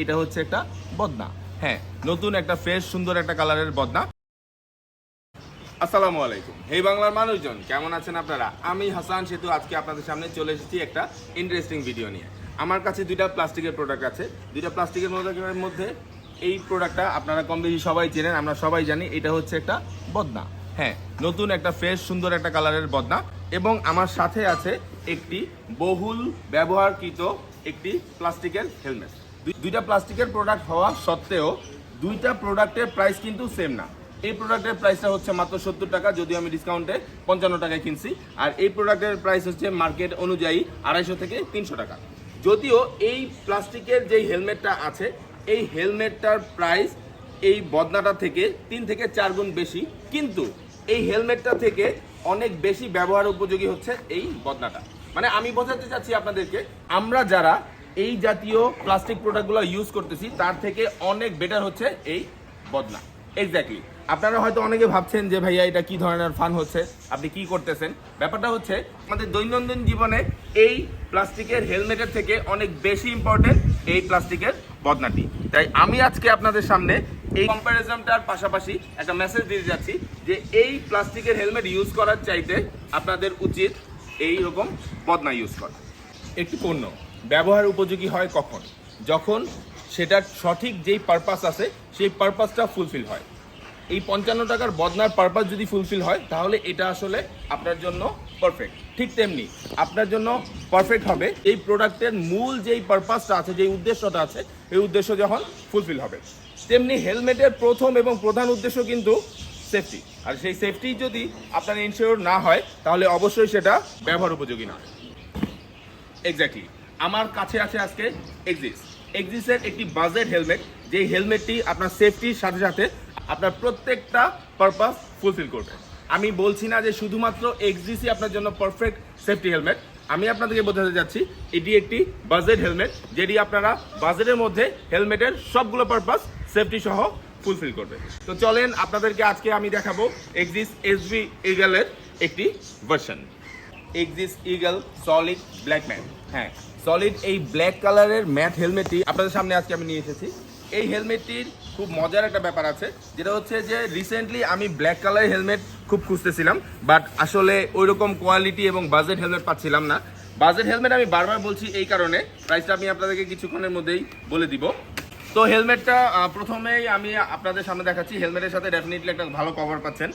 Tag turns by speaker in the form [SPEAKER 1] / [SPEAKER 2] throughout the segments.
[SPEAKER 1] এটা হচ্ছে একটা বদনা। হ্যাঁ নতুন একটা ফ্রেশ সুন্দর একটা কালারের বদনা। আসসালামু আলাইকুম। এই বাংলার মানুষজন, কেমন আছেন আপনারা? আমি হাসান সেতু, আজকে আপনাদের সামনে চলে এসেছি একটা ইন্টারেস্টিং ভিডিও নিয়ে। আমার কাছে দুইটা প্লাস্টিকের প্রোডাক্ট আছে। দুইটা প্লাস্টিকের প্রোডাক্টের মধ্যে এই প্রোডাক্টটা আপনারা কম বেশি সবাই চেনেন, আমরা সবাই জানি, এটা হচ্ছে একটা বদনা। হ্যাঁ নতুন একটা ফ্রেশ সুন্দর একটা কালারের বদনা। এবং আমার সাথে আছে একটি বহুল ব্যবহারকৃত একটি প্লাস্টিকের হেলমেট দুইটা প্লাস্টিকের প্রোডাক্ট হওয়া সত্ত্বেও দুইটা প্রোডাক্টের প্রাইস কিন্তু সেম না। এই প্রোডাক্টের প্রাইসটা হচ্ছে মাত্র সত্তর টাকা, যদিও আমি ডিসকাউন্টে পঞ্চান্ন টাকায় কিনছি। আর এই প্রোডাক্টের প্রাইস হচ্ছে মার্কেট অনুযায়ী আড়াইশো থেকে তিনশো টাকা। যদিও এই প্লাস্টিকের যেই হেলমেটটা আছে, এই হেলমেটটার প্রাইস এই বদনাটা থেকে তিন থেকে চার গুণ বেশি। কিন্তু এই হেলমেটটা থেকে অনেক বেশি ব্যবহার উপযোগী হচ্ছে এই বদনাটা। মানে আমি বোঝাতে চাচ্ছি আপনাদেরকে, আমরা যারা এই জাতীয় প্লাস্টিক প্রোডাক্টগুলো ইউজ করতেছি, তার থেকে অনেক বেটার হচ্ছে এই বদনা এক্স্যাক্টলি আপনারা হয়তো অনেকে ভাবছেন যে, ভাইয়া, এটা কি ধরনের ফান হচ্ছে? আপনি কি করতেছেন? ব্যাপারটা হচ্ছে, আমাদের দৈনন্দিন জীবনে এই প্লাস্টিকের হেলমেটের থেকে অনেক বেশি ইম্পর্টেন্ট এই প্লাস্টিকের বদনাটি তাই আমি আজকে আপনাদের সামনে এই কম্প্যারিজনটার পাশাপাশি একটা মেসেজ দিতে যাচ্ছি যে, এই প্লাস্টিকের হেলমেট ইউজ করার চাইতে আপনাদের উচিত এই রকম বদনা ইউজ করা। একটি পণ্য। ব্যবহার উপযোগী হয় কখন? যখন সেটার সঠিক যেই পারপাস আছে, সেই পারপাসটা ফুলফিল হয়। এই পঞ্চান্ন টাকার বদনার পারপাস যদি ফুলফিল হয়, তাহলে এটা আসলে আপনার জন্য পারফেক্ট ঠিক তেমনি আপনার জন্য পারফেক্ট হবে এই প্রোডাক্টের মূল যেই পারপাসটা আছে, যেই উদ্দেশ্যটা আছে, এই উদ্দেশ্য যখন ফুলফিল হবে। তেমনি হেলমেটের প্রথম এবং প্রধান উদ্দেশ্য কিন্তু সেফটি আর সেই সেফটি যদি আপনার ইনশিওর না হয়, তাহলে অবশ্যই সেটা ব্যবহার উপযোগী না এক্স্যাক্টলি আমার কাছে আছে আজকে এক্সিস এক্সিসের একটি বাজেট হেলমেট যে হেলমেটটি আপনার সেফটির সাথে সাথে আপনার প্রত্যেকটা পারপাস ফুলফিল করবে। আমি বলছি না যে শুধুমাত্র এক্সিসই আপনার জন্য পারফেক্ট সেফটি হেলমেট আমি আপনাদেরকে বোঝাতে যাচ্ছি, এটি একটি বাজেট হেলমেট যেটি আপনারা বাজেটের মধ্যে হেলমেটের সবগুলো পারপাস সেফটি সহ ফুলফিল করবে। তো চলেন আপনাদেরকে আজকে আমি দেখাবো এক্সিস এসবি ইগলের একটি version Axxis Eagle solid black matte হ্যাঁ সলিড এই ব্ল্যাক কালারের ম্যাট হেলমেটটি আপনাদের সামনে আজকে আমি নিয়ে এসেছি। এই হেলমেটটির খুব মজার একটা ব্যাপার আছে, যেটা হচ্ছে যে রিসেন্টলি আমি ব্ল্যাক কালারের হেলমেট খুব খুঁজতেছিলাম বাট আসলে ওই রকম কোয়ালিটি এবং বাজেট হেলমেট পাচ্ছিলাম না। বাজেট হেলমেট আমি বারবার বলছি এই কারণে প্রাইসটা আমি আপনাদেরকে কিছুক্ষণের মধ্যেই বলে দিব। তো হেলমেটটা প্রথমেই আমি আপনাদের সামনে দেখাচ্ছি হেলমেটের সাথে ডেফিনেটলি একটা ভালো কভার পাচ্ছেন।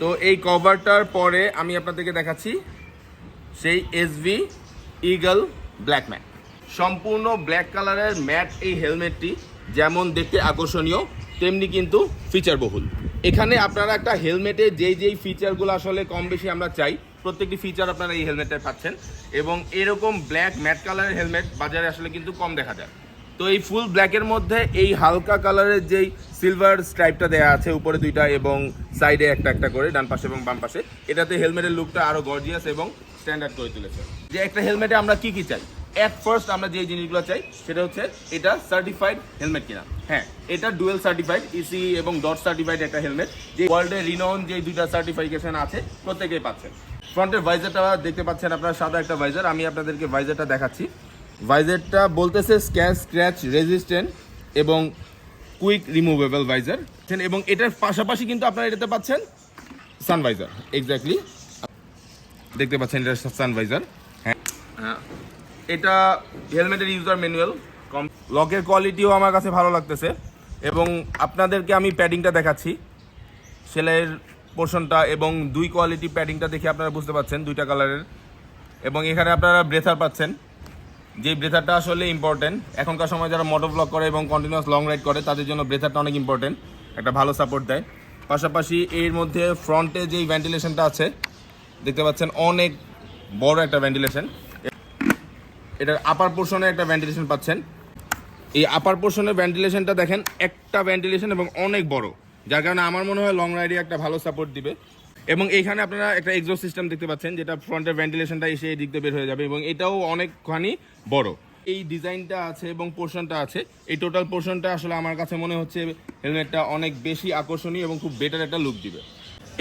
[SPEAKER 1] তো এই কভারটার পরে আমি আপনাদেরকে দেখাচ্ছি, সেই এসভি ইগল ব্ল্যাক ম্যাট সম্পূর্ণ ব্ল্যাক কালারের ম্যাট এই হেলমেটটি যেমন দেখতে আকর্ষণীয়, তেমনি কিন্তু ফিচারবহুল এখানে আপনারা একটা হেলমেটে যেই যেই ফিচারগুলো আসলে কম বেশি আমরা চাই, প্রত্যেকটি ফিচার আপনারা এই হেলমেটে পাচ্ছেন। এবং এরকম ব্ল্যাক ম্যাট কালারের হেলমেট বাজারে আসলে কিন্তু কম দেখা যায়। তো এই ফুল ব্ল্যাকের মধ্যে এই হালকা কালারের যেই সিলভার স্ট্রাইপটা দেওয়া আছে উপরে দুইটা এবং সাইডে একটা একটা করে, ডান পাশে এবং বাম পাশে, এটাতে হেলমেটের লুকটা আরও গর্জিয়াস এবং স্ট্যান্ডার্ড করে তুলেছে। যে একটা হেলমেটে আমরা কি কি চাই? অ্যাট ফার্স্ট আমরা যে জিনিসগুলো চাই, সেটা হচ্ছে এটা সার্টিফাইড হেলমেট কিনা। হ্যাঁ এটা ডুয়েল সার্টিফাইড ইসি এবং ডট সার্টিফাইড একটা হেলমেট যে ওয়ার্ল্ডে রিনাউন যে দুইটা সার্টিফিকেশন আছে, প্রত্যেকেই পাচ্ছেন ফ্রন্টের ভাইজারটা দেখতে পাচ্ছেন আপনারা, সাদা একটা ভাইজার আমি আপনাদেরকে ভাইজারটা দেখাচ্ছি। ভাইজারটা বলতেছে স্ক্যাচ স্ক্র্যাচ, রেজিস্ট্যান্ট এবং কুইক রিমুভেবল ভাইজার। এবং এটার পাশাপাশি কিন্তু আপনারা এটাতে পাচ্ছেন সানভাইজার এক্স্যাক্টলি দেখতে পাচ্ছেন, এটা সানভাইজার হ্যাঁ। এটা হেলমেটের ইউজার ম্যানুয়াল কম লকের কোয়ালিটিও আমার কাছে ভালো লাগতেছে। এবং আপনাদেরকে আমি প্যাডিংটা দেখাচ্ছি। সেলাইয়ের পোর্শনটা এবং দুই কোয়ালিটি প্যাডিংটা দেখে আপনারা বুঝতে পাচ্ছেন, দুইটা কালারের এবং এখানে আপনারা ব্রেথার পাচ্ছেন। যে ব্রেথারটা আসলে ইম্পর্টেন্ট এখনকার সময় যারা মোটর ব্লক করে এবং কন্টিনিউয়াস লং রাইড করে, তাদের জন্য ব্রেথারটা অনেক ইম্পর্টেন্ট একটা ভালো সাপোর্ট দেয়। পাশাপাশি এর মধ্যে ফ্রন্টে যেই ভেন্টিলেশনটা আছে, দেখতে পাচ্ছেন অনেক বড় একটা ভেন্টিলেশন এটার আপার পোর্শনে একটা ভেন্টিলেশন পাচ্ছেন। এই আপার পোর্শনের ভেন্টিলেশনটা দেখেন, একটা ভেন্টিলেশন এবং অনেক বড়, যার কারণে আমার মনে হয় লং রাইডে একটা ভালো সাপোর্ট দিবে। এবং এইখানে আপনারা একটা এক্সো সিস্টেম দেখতে পাচ্ছেন, যেটা ফ্রন্টের ভেন্টিলেশনটা এসে এই দিক দিয়ে বের হয়ে যাবে এবং এটাও অনেকখানি বড়। এই ডিজাইনটা আছে এবং পোর্শনটা আছে। এই টোটাল পোর্শনটা আসলে আমার কাছে মনে হচ্ছে হেলমেটটা অনেক বেশি আকর্ষণীয় এবং খুব বেটার একটা লুক দিবে।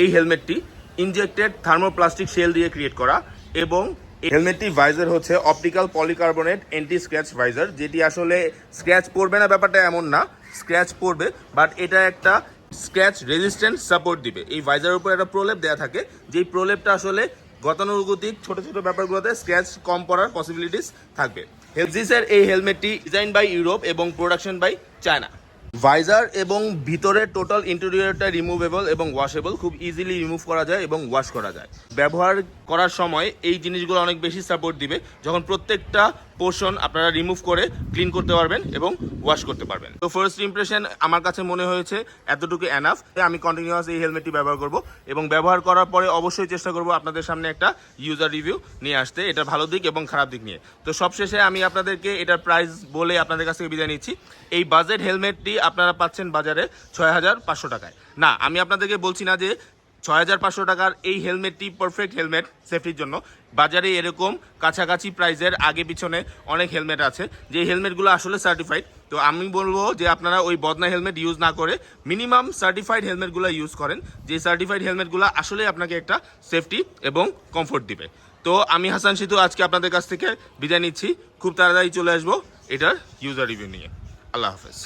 [SPEAKER 1] এই হেলমেটটি ইনজেক্টেড থার্মোপ্লাস্টিক শেল দিয়ে ক্রিয়েট করা এবং হেলমেটটি ভাইজার হচ্ছে optical polycarbonate anti scratch visor যেটি আসলে স্ক্র্যাচ পড়বে না, ব্যাপারটা এমন না। স্ক্র্যাচ পড়বে বাট এটা একটা স্ক্র্যাচ রেজিস্ট্যান্ট সাপোর্ট দিবে। এই ভাইজারের উপর একটা প্রলেপ দেওয়া থাকে। যেই প্রলেপটা আসলে গতানুগতিক ছোট ছোট ব্যাপারগুলোতে স্ক্র্যাচ কম পড়ার পসিবিলিটিস থাকবে। হেলজিসের এই হেলমেটটি ডিজাইন বাই ইউরোপ এবং প্রোডাকশন বাই চায়না ভাইজার এবং ভিতরের টোটাল ইন্টেরিয়রটা রিমুভেবল এবং ওয়াশেবল খুব ইজিলি রিমুভ করা যায় এবং ওয়াশ করা যায়। ব্যবহার করার সময় এই জিনিসগুলো অনেক বেশি সাপোর্ট দিবে। যখন প্রত্যেকটা পোর্শন আপনারা রিমুভ করে ক্লিন করতে পারবেন এবং ওয়াশ করতে পারবেন। তো ফার্স্ট ইমপ্রেশন আমার কাছে মনে হয়েছে এতটুকু এনাফ আমি কন্টিনিউয়াস এই হেলমেটটি ব্যবহার করব এবং ব্যবহার করার পরে অবশ্যই চেষ্টা করব আপনাদের সামনে একটা ইউজার রিভিউ নিয়ে আসতে। এটা ভালো দিক এবং খারাপ দিক নিয়ে। তো সবশেষে আমি আপনাদেরকে এটার প্রাইস বলে আপনাদের কাছ থেকে বিদায় নিচ্ছি। এই বাজেট হেলমেটটি আপনারা পাচ্ছেন বাজারে ছয় হাজার পাঁচশো টাকায়। না, আমি আপনাদেরকে বলছি না যে ছয় হাজার পাঁচশো টাকার এই হেলমেটটি পারফেক্ট হেলমেট সেফটির জন্য। বাজারে এরকম কাছাকাছি প্রাইজের আগে পিছনে অনেক হেলমেট আছে। যে হেলমেটগুলো আসলে সার্টিফাইড তো আমি বলব যে আপনারা ওই বদনা হেলমেট ইউজ না করে মিনিমাম সার্টিফাইড হেলমেটগুলো ইউজ করেন। যে সার্টিফাইড হেলমেটগুলো আসলে আপনাকে একটা সেফটি এবং কমফোর্ট দিবে। তো আমি হাসান সিতু আজকে আপনাদের কাছ থেকে বিদায় নিচ্ছি। খুব তাড়াতাড়ি চলে আসব এটার ইউজার রিভিউ নিয়ে। আল্লাহ হাফেজ।